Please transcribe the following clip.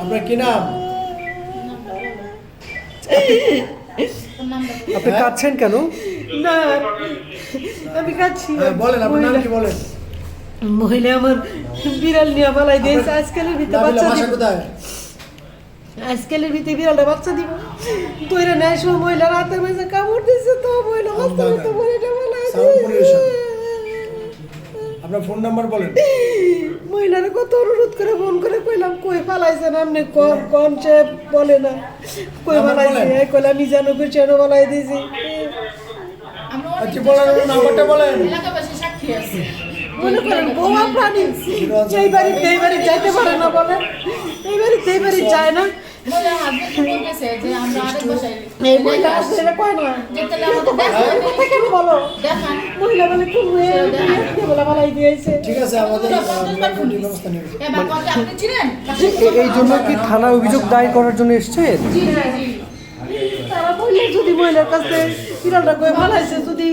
আপনার কি নাম? আপনি হ্যাঁ? কাঁদছেন কেন? না আমি কাচ্ছি হ্যাঁ, বলেন আপনার নাম কি বলেন? মহিলা আমার বিড়াল নিয়ে পালাই দিয়েছে আজকালের ভিতরে বাচ্চা কোথায়? আজকালের ভিতরে বিড়ালটা বাচ্চা দিব। তোরা নেয় সময় মহিলা রাতের মাঝে কামড় দিয়েছে তো মহিলা মহিলাটা পালাই আপনার ফোন নাম্বার বলেন। মহিলারা অনুরোধ করে ফোন করে কইলাম কই ফালাইছেন আপনি? কোন কোন সে বলে না? কই ফালাইছে। এই কইলাম জানো কিছু ফালাই দিয়েছি। আচ্ছা বলেন নাম্বারটা বলেন। এলাকাবাসী সাক্ষী আছে। মনে করেন গোয়া প্রাণী যেই বাড়ি যাইতে পারে না বলেন। এই বাড়িতে এই বাড়ি যায় না। মহিলা হাজবেন্ড বলতেছে যে আমরা আরেক বাসায় এই মহিলা বলো? বলে খুব দিয়েছে ঠিক আছে আমাদের চিনেন এ- এই জন্য কি থানায় অভিযোগ দায়ের করার জন্য এসছেন জি জি জি। তারা বললে যদি মহিলার কাছে বিড়ালটা যদি